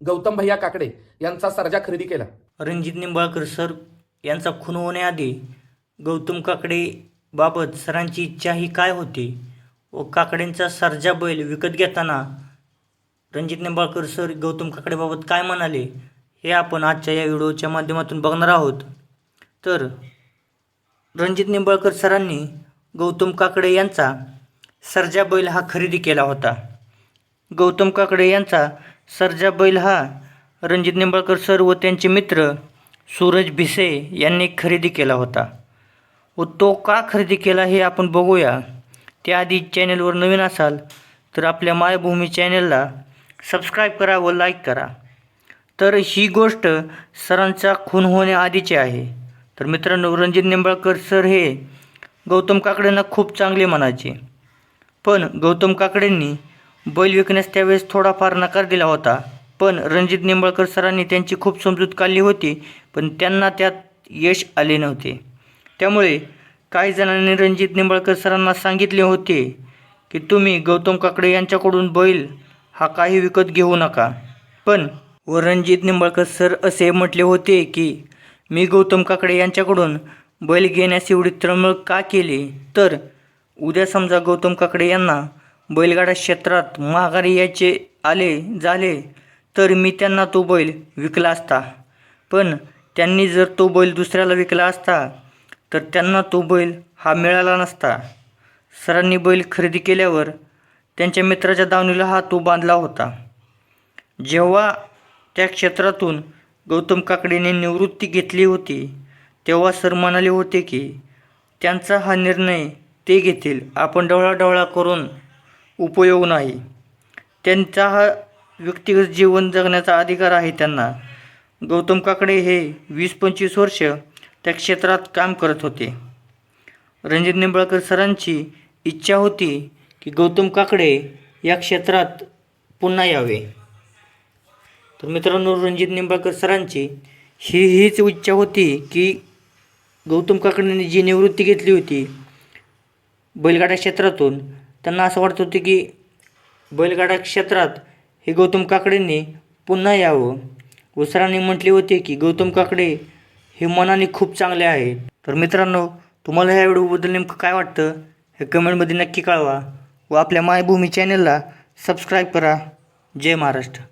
गौतम भैया काकडे यांचा सर्जा खरेदी केला. रणजित निंबाळकर सर यांचा खून होण्याआधी गौतम काकडे बाबत सरांची इच्छा ही काय होती व काकडेंचा सर्जा बैल विकत घेताना रणजित निंबाळकर सर गौतम काकडेबाबत काय म्हणाले हे आपण आजच्या या व्हिडिओच्या माध्यमातून बघणार आहोत. तर रणजित निंबाळकर सरांनी गौतम काकडे यांचा सर्जा बैल हा खरेदी केला होता. गौतम काकडे यांचा सरजा बैल हा रणजित निंबाळकर सर व त्यांचे मित्र सूरज भिसे यांनी खरेदी केला होता. व तो का खरेदी केला हे आपण बघूया. त्याआधी चॅनलवर नवीन असाल तर आपल्या मायभूमी चॅनलला सबस्क्राईब करा व लाईक करा. तर ही गोष्ट सरांचा खून होण्याआधीची आहे. तर मित्रांनो रणजित निंबाळकर सर हे गौतम काकडेंना खूप चांगले म्हणायचे. पण गौतम काकडेंनी बैल विकण्यास त्यावेळेस थोडाफार नकार दिला होता. पण रणजित निंबाळकर सरांनी त्यांची खूप समजूत काढली होती पण त्यांना त्यात यश आले नव्हते. त्यामुळे काही जणांनी रणजित निंबाळकर सरांना सांगितले होते की तुम्ही गौतम काकडे यांच्याकडून बैल हा काही विकत घेऊ नका. पण व रणजित निंबाळकर सर असे म्हटले होते की मी गौतम काकडे यांच्याकडून बैल घेण्यास एवढी त्रमळ का केली? तर उद्या समजा गौतम काकडे यांना बैलगाडा क्षेत्रात माघारी यायचे आले झाले तर मी त्यांना तो बैल विकला असता. पण त्यांनी जर तो बैल दुसऱ्याला विकला असता तर त्यांना तो बैल हा मिळाला नसता. सरांनी बैल खरेदी केल्यावर त्यांच्या मित्राच्या दावणीला हा तो बांधला होता. जेव्हा त्या क्षेत्रातून गौतम काकडेने निवृत्ती घेतली होती तेव्हा सर म्हणाले होते की त्यांचा हा निर्णय ते घेतील. आपण डवळाडवळा करून उपयोग नाही. त्यांचा हा व्यक्तिगत जीवन जगण्याचा अधिकार आहे त्यांना. गौतम काकडे हे वीस पंचवीस वर्ष त्या क्षेत्रात काम करत होते. रणजित निंबाळकर सरांची इच्छा होती की गौतम काकडे या क्षेत्रात पुन्हा यावे. तर मित्रांनो रणजित निंबाळकर सरांची ही हीच इच्छा होती की गौतम काकडेंनी जी निवृत्ती घेतली होती बैलगाडा क्षेत्रातून त्यांना असं वाटत होते की बैलगाडा क्षेत्रात हे गौतम काकडेंनी पुन्हा यावं. व सरांनी म्हटले होते की गौतम काकडे हे मनाने खूप चांगले आहे तर मित्रांनो तुम्हाला ह्या व्हिडिओबद्दल नेमकं काय वाटतं? हे कमेंटमध्ये नक्की कळवा व आपल्या मायभूमी चॅनलला सबस्क्राईब करा. जय महाराष्ट्र.